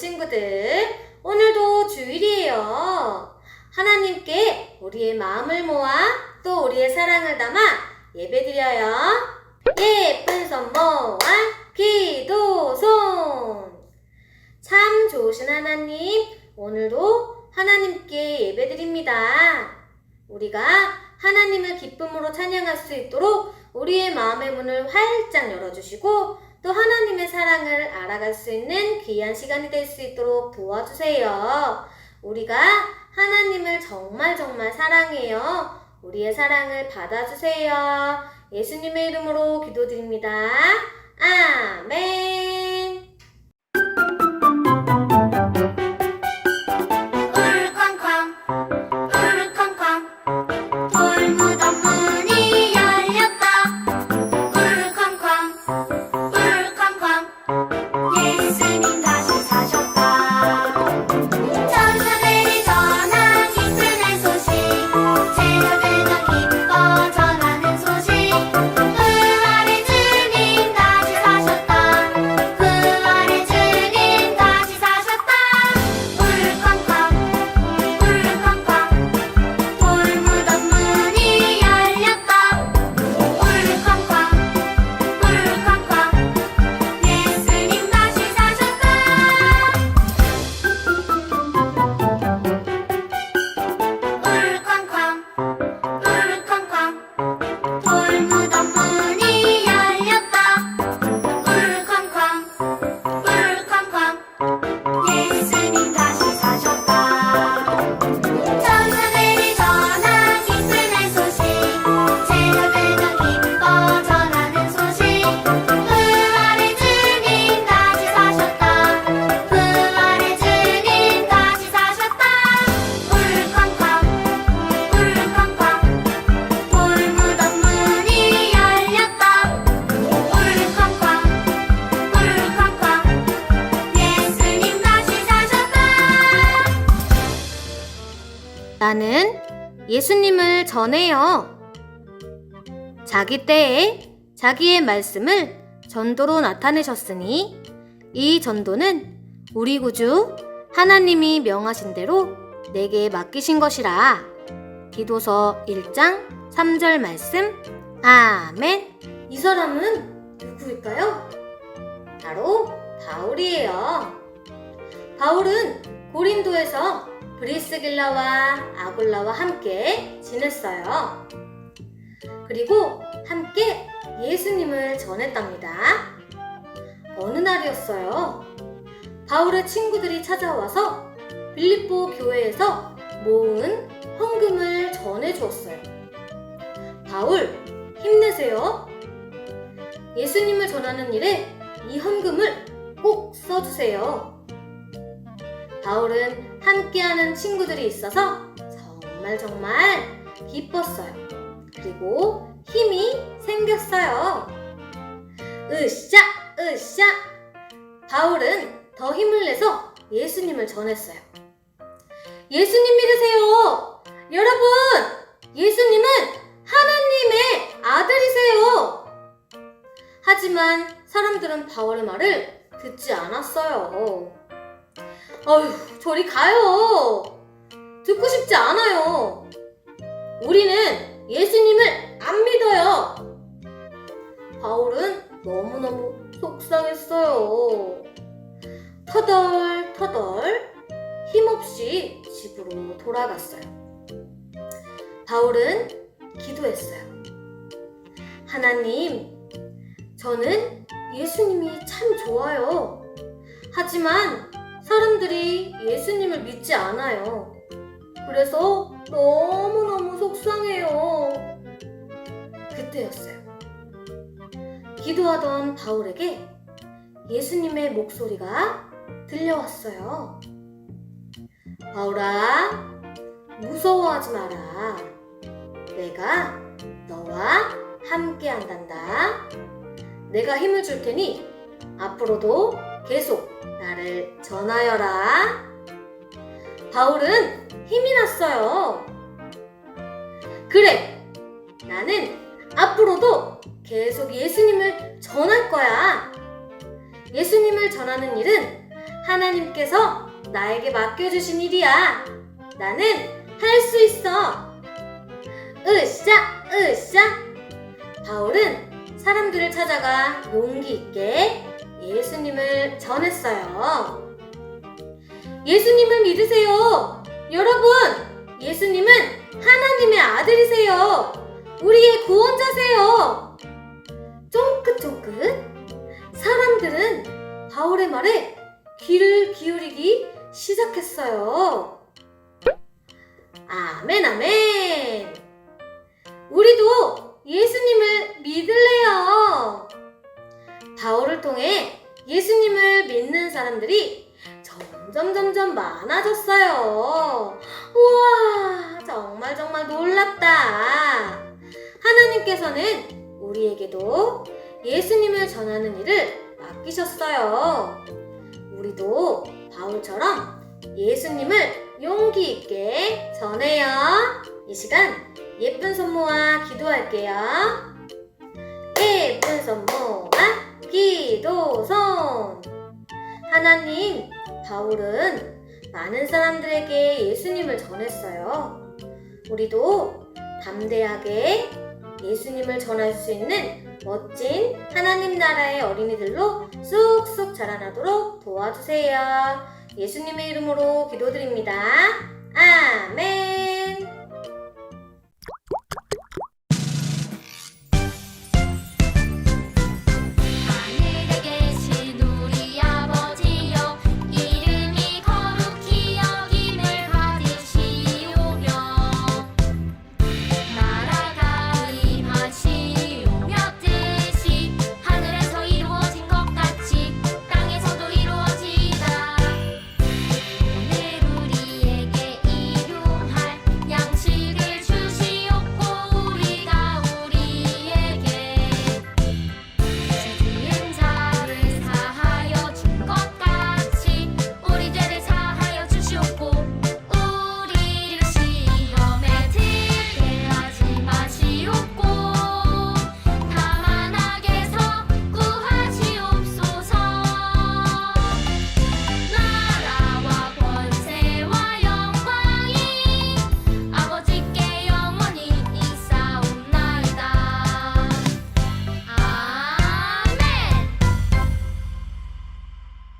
친구들, 오늘도 주일이에요. 하나님께 우리의 마음을 모아 또 우리의 사랑을 담아 예배드려요. 예쁜 손 모아 기도손. 참 좋으신 하나님, 오늘도 하나님께 예배드립니다. 우리가 하나님을 기쁨으로 찬양할 수 있도록 우리의 마음의 문을 활짝 열어주시고 또 하나님의 사랑을 알아갈 수 있는 귀한 시간이 될 수 있도록 도와주세요. 우리가 하나님을 정말 정말 사랑해요. 우리의 사랑을 받아주세요. 예수님의 이름으로 기도드립니다. 아멘. 예수님을 전해요. 자기 때에 자기의 말씀을 전도로 나타내셨으니 이 전도는 우리 구주 하나님이 명하신 대로 내게 맡기신 것이라. 기도서 1장 3절 말씀. 아멘. 이 사람은 누구일까요? 바로 바울이에요. 바울은 고린도에서 브리스길라와 아굴라와 함께 지냈어요. 그리고 함께 예수님을 전했답니다. 어느 날이었어요. 바울의 친구들이 찾아와서 빌립보 교회에서 모은 헌금을 전해주었어요. 바울, 힘내세요. 예수님을 전하는 일에 이 헌금을 꼭 써주세요. 바울은 함께하는 친구들이 있어서 정말 정말 기뻤어요. 그리고 힘이 생겼어요. 으쌰, 으쌰. 바울은 더 힘을 내서 예수님을 전했어요. 예수님 믿으세요. 여러분, 예수님은 하나님의 아들이세요. 하지만 사람들은 바울의 말을 듣지 않았어요. 어휴, 저리 가요. 듣고 싶지 않아요. 우리는 예수님을 안 믿어요. 바울은 너무너무 속상했어요. 터덜터덜 힘없이 집으로 돌아갔어요. 바울은 기도했어요. 하나님, 저는 예수님이 참 좋아요. 하지만 사람들이 예수님을 믿지 않아요. 그래서 너무너무 속상해요. 그때였어요. 기도하던 바울에게 예수님의 목소리가 들려왔어요. 바울아, 무서워하지 마라. 내가 너와 함께 한단다. 내가 힘을 줄 테니 앞으로도 계속 나를 전하여라. 바울은 힘이 났어요. 그래, 나는 앞으로도 계속 예수님을 전할 거야. 예수님을 전하는 일은 하나님께서 나에게 맡겨주신 일이야. 나는 할 수 있어. 으쌰, 으쌰. 바울은 사람들을 찾아가 용기 있게 예수님을 전했어요. 예수님을 믿으세요. 여러분, 예수님은 하나님의 아들이세요. 우리의 구원자세요. 쫑긋쫑긋. 사람들은 바울의 말에 귀를 기울이기 시작했어요. 아멘, 아멘. 사람들이 점점 점점 많아졌어요. 우와, 정말 정말 놀랍다. 하나님께서는 우리에게도 예수님을 전하는 일을 맡기셨어요. 우리도 바울처럼 예수님을 용기 있게 전해요. 이 시간 예쁜 손 모아 기도할게요. 예쁜 손 모아 기도손. 하나님, 바울은 많은 사람들에게 예수님을 전했어요. 우리도 담대하게 예수님을 전할 수 있는 멋진 하나님 나라의 어린이들로 쑥쑥 자라나도록 도와주세요. 예수님의 이름으로 기도드립니다.